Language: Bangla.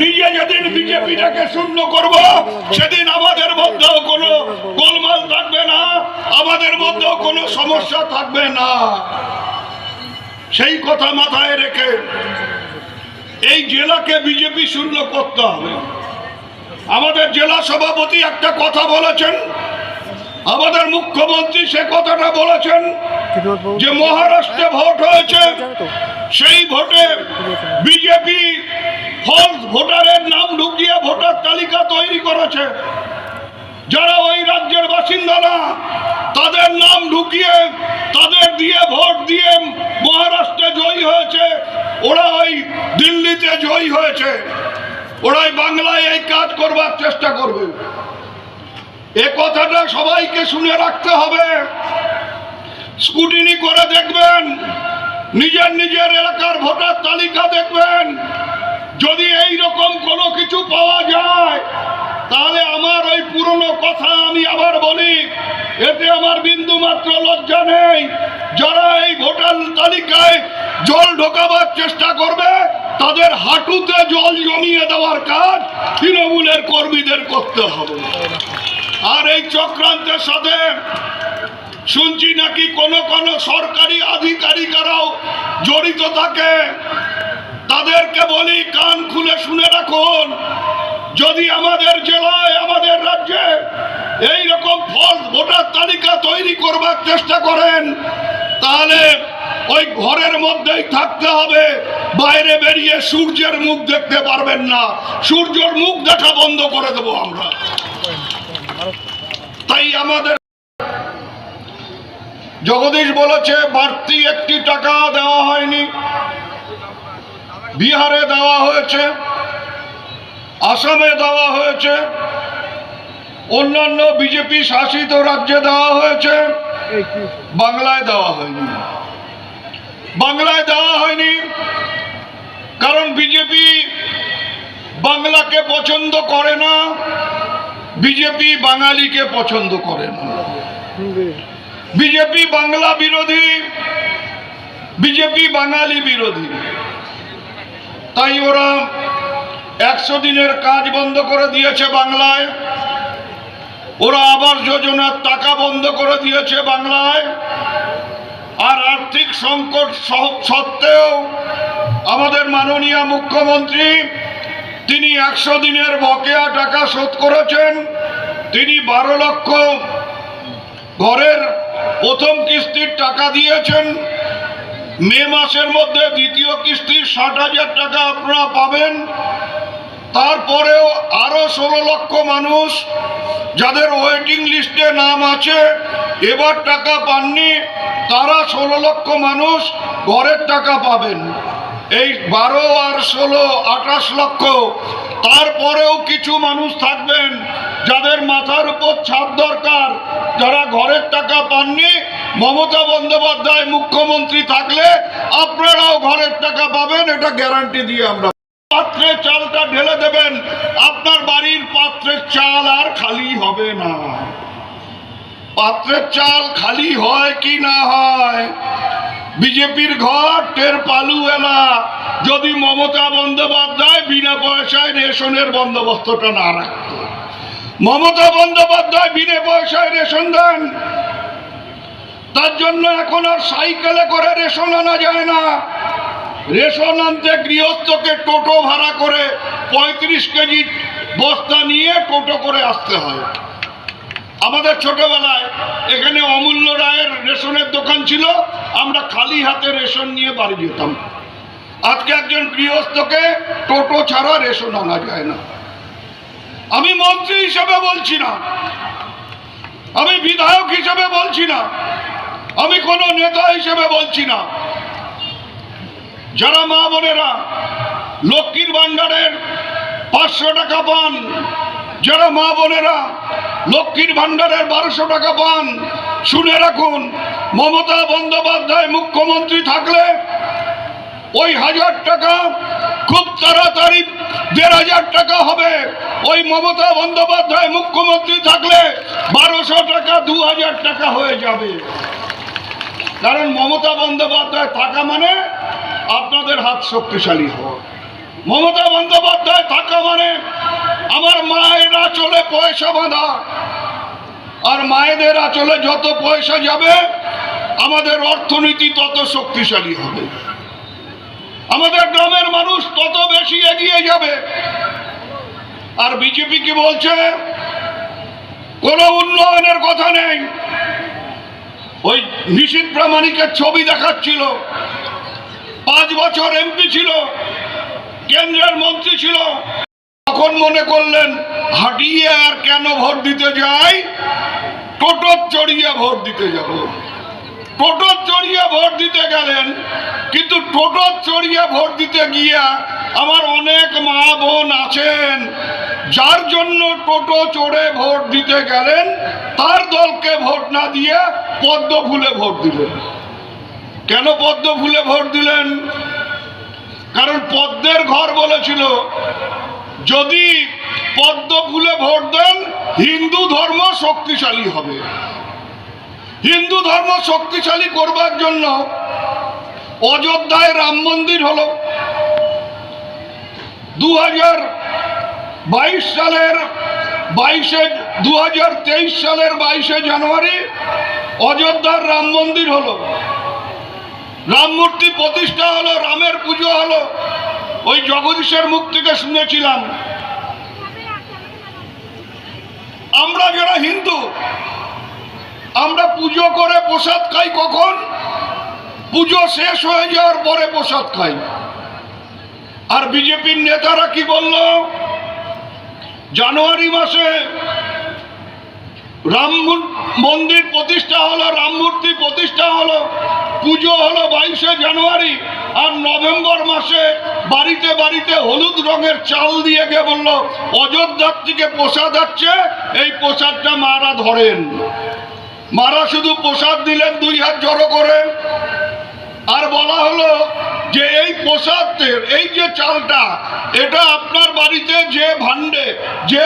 নিজে যেদিন বিজেপিটাকে শূন্য করব সেদিন আমাদের মধ্যেও কোনো গোলমাল থাকবে না আমাদের মধ্যেও কোনো সমস্যা থাকবে না। সেই কথা মাথায় রেখে এই জেলাকে বিজেপি শূন্য করতে হবে। আমাদের জেলা সভাপতি একটা কথা বলেছেন আমাদের মুখ্যমন্ত্রী সে কথাটা বলেছেন যে মহারাষ্ট্রে ভোট হয়েছে সেই ভোটে বিজেপি ফলস ভোটারের নাম ঢুকিয়ে ভোটার তালিকা তৈরি করেছে। যারা ওই রাজ্যের বাসিন্দা না তাদের নাম ঢুকিয়ে, তাদের দিয়ে ভোট দিয়ে মহারাষ্ট্রে জয়ী হয়েছে, ওরা ওই দিল্লিতে জয়ী হয়েছে। ওরাই বাংলায় এই কাজ করবার চেষ্টা করবে। এ কথাটা সবাইকে শুনে রাখতে হবে। স্কুটিনি করে দেখবেন, নিজের নিজের এলাকার ভোটার তালিকা দেখবেন। যদি এই রকম কোনো কিছু পাওয়া যায়, তাহলে আমার ওই পুরনো কথা আমি আবার বলি। এতে আমার বিন্দু মাত্র লজ্জা নেই। যারা এই ভোটার তালিকায় জল ঢোকাবার চেষ্টা করবে, তাদের হাঁটুতে জল জমিয়ে দেওয়ার কাজ তৃণমূলের কর্মীদের করতে হবে। আর এই চক্রান্তের সাথে শুনছি নাকি কোন কোন সরকারি আধিকারিকরাও জড়িত থাকে। তাদেরকে বলি, কান খুলে শুনে রাখুন। যদি আমাদের জেলায়, আমাদের রাজ্যে এই রকম ফল ভোটার তালিকা তৈরি করবার চেষ্টা করেন, তাহলে ওই ঘরের মধ্যেই থাকতে হবে। বাইরে বেরিয়ে সূর্যের মুখ দেখতে পারবেন না। সূর্যের মুখ দেখা বন্ধ করে দেবো আমরা। তাই আমাদের জগদীশ বলেছে, বাড়তি একটি টাকা দেওয়া হয়নি। বিহারে দেওয়া হয়েছে, আসামে দেওয়া হয়েছে, অন্যান্য বিজেপি শাসিত রাজ্যে দেওয়া হয়েছে, বাংলায় দেওয়া হয়নি। বাংলায় দেওয়া হয়নি কারণ বিজেপি বাংলাকে পছন্দ করে না, বিজেপি বাঙালিকে পছন্দ করে না। বিজেপি বাংলা বিরোধী, বিজেপি বাঙালি বিরোধী। তাই ওরা একশো দিনের কাজ বন্ধ করে দিয়েছে বাংলায়। ওরা আবাস যোজনার টাকা বন্ধ করে দিয়েছে বাংলায়। আর আর্থিক সংকট সত্ত্বেও আমাদের মাননীয় মুখ্যমন্ত্রী, তিনি একশো দিনের বকেয়া টাকা শোধ করেছেন। তিনি বারো লক্ষ ঘরের প্রথম কিস্তির টাকা দিয়েছেন। মে মাসের মধ্যে দ্বিতীয় কিস্তির ষাট হাজার টাকা আপনারা পাবেন। তারপরেও আরও ষোলো লক্ষ মানুষ যাদের ওয়েটিং লিস্টে নাম আছে, এবার টাকা পাননি, তারা ষোলো লক্ষ মানুষ ঘরের টাকা পাবেন। এই বারো আর ষোলো, আঠাশ লক্ষ। তারপরেও কিছু মানুষ থাকবেন যাদের মাথার উপর ছাদ দরকার, যারা ঘরের টাকা পাননি মমতা বন্দ্যোপাধ্যায় মুখ্যমন্ত্রী থাকলে আপনারাও ঘরের টাকা পাবেন, এটা গ্যারান্টি দিয়ে আমরা। পাত্রে চালটা ঢেলে দেবেন, আপনার বাড়ির পাত্রের চাল আর খালি হবে না। পাত্রের চাল খালি হয় কি না হয়, বিজেপির ঘর টের পালু এলা। যদি মমতা বন্দ্যোপাধ্যায় বিনা পয়সায় রেশনের বন্দোবস্তটা না রাখত। মমতা বন্দ্যোপাধ্যায় বিনা পয়সায় রেশন দেন জন্য এখন আর সাইকেলে করে রেশন আনা যায় না। রেশন আনতে গৃহস্থকে টোটো ভাড়া করে পঁয়ত্রিশ কেজি বস্তা নিয়ে টোটো করে আসতে হয়। আমাদের ছোটবেলায় এখানে অমূল্য রায়ের রেশনের দোকান ছিল, আমরা খালি হাতে রেশন নিয়ে বাড়ি যেতাম। আজকে একজন গৃহস্থকে টোটো ছাড়া রেশন আনা যায় না। আমি মন্ত্রী হিসেবে বলছি না। আমি বিধায়ক হিসেবে বলছি না। আমি কোনো নেতা হিসেবে বলছি না। যারা মা বোনেরা লক্ষ্মীর ভাণ্ডারের পাঁচশো টাকা পান, যারা মা বোনেরা লক্ষ্মীর ভাণ্ডারের বারোশো টাকা পান, শুনে রাখুন, মমতা বন্দ্যোপাধ্যায় মুখ্যমন্ত্রী থাকলে ওই হাজার টাকা খুব তাড়াতাড়ি দেড় হাজার টাকা হবে। ওই মমতা বন্দ্যোপাধ্যায় মুখ্যমন্ত্রী থাকলে বারোশো টাকা, দু হাজার টাকা হয়ে যাবে। কারণ মমতা বন্দ্যোপাধ্যায় থাকা মানে আপনাদের হাত শক্তিশালী হওয়া। মমতা বন্দ্যোপাধ্যায় থাকা মানে আমার মায়েরা চলে পয়সা বাঁধা। আর মায়েদের আচলে যত পয়সা যাবে, আমাদের অর্থনীতি তত শক্তিশালী হবে। আমাদের গ্রামের মানুষ তত বেশি এগিয়ে যাবে। আর বিজেপি কি বলছে? কোনো উন্নয়নের কথা নেই। ওই নিশীত প্রামাণিকের ছবি দেখাচ্ছিল। পাঁচ বছর এমপি ছিল, কেন্দ্রের মন্ত্রী ছিল। তখন মনে করলেন, হাঁটিয়ে আর কেন ভোট দিতে যাই? টোটো চড়িয়ে ভোট দিতে যাব। টোটো চড়িয়ে ভোট দিতে গেলেন, কিন্তু টোটো চড়িয়ে ভোট দিতে গিয়া আমার অনেক মা বোন আছেন, যার জন্য টোটো চড়ে ভোট দিতে গেলেন, তার দলকে ভোট না দিয়ে পদ্ম ফুলে ভোট দিলেন। কেন পদ্ম ফুলে ভোট দিলেন? কারণ পদ্মের ঘর বলেছিল, যদি পদ্ম ফুলে ভোট দেন, হিন্দু ধর্ম শক্তিশালী হবে। হিন্দু ধর্ম শক্তিশালী করবার জন্য অযোধ্যায় রাম মন্দির হলো। দু বাইশ সালের বাইশে দু হাজার তেইশ সালের বাইশে জানুয়ারি অযোধ্যার রাম মন্দির হলো। রাম মূর্তি প্রতিষ্ঠা হলো, রামের পুজো হলো। ওই জগদীশের মুখ থেকে শুনেছিলাম। আমরা যারা হিন্দু আমরা পুজো করে প্রসাদ খাই কখন? পুজো শেষ হয়ে যাওয়ার পরে প্রসাদ খাই। আর বিজেপির নেতারা কি বলল? জানুয়ারি মাসে রাম মন্দির প্রতিষ্ঠা হলো, রাম মূর্তি প্রতিষ্ঠা হলো, পুজো হলো বাইশে জানুয়ারি, আর নভেম্বর মাসে বাড়িতে বাড়িতে হলুদ রঙের চাল দিয়ে গিয়ে বলল, অযোধ্যার থেকে প্রসাদ আসছে, এই প্রসাদটা মারা ধরেন। মারা শুধু প্রসাদ দিলেন দুই হাত জড়ো করে। আর বলা হলো যে এই প্রসাদের, এই যে চালটা, এটা আপনার বাড়িতে যে ভান্ডে যে